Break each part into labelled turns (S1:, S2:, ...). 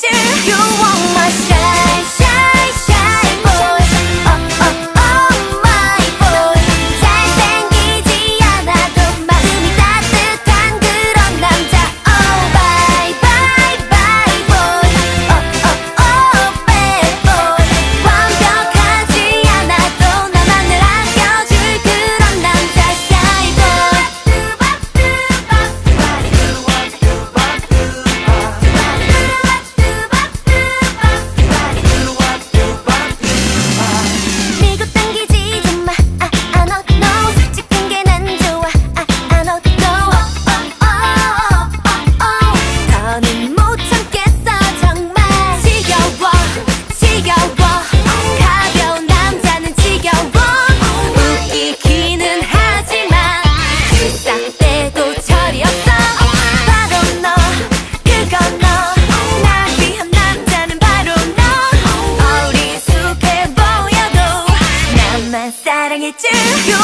S1: do. You want my sky. it you.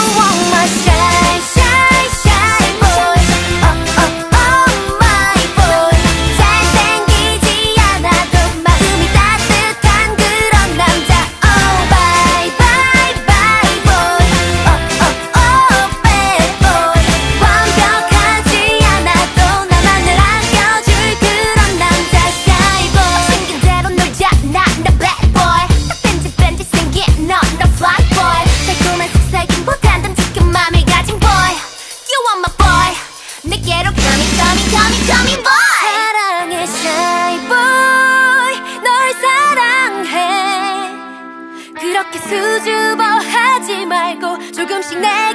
S1: Tommy, Tommy boy 사랑해 shy 널 사랑해. 그렇게 수줍어 하지 말고 조금씩 내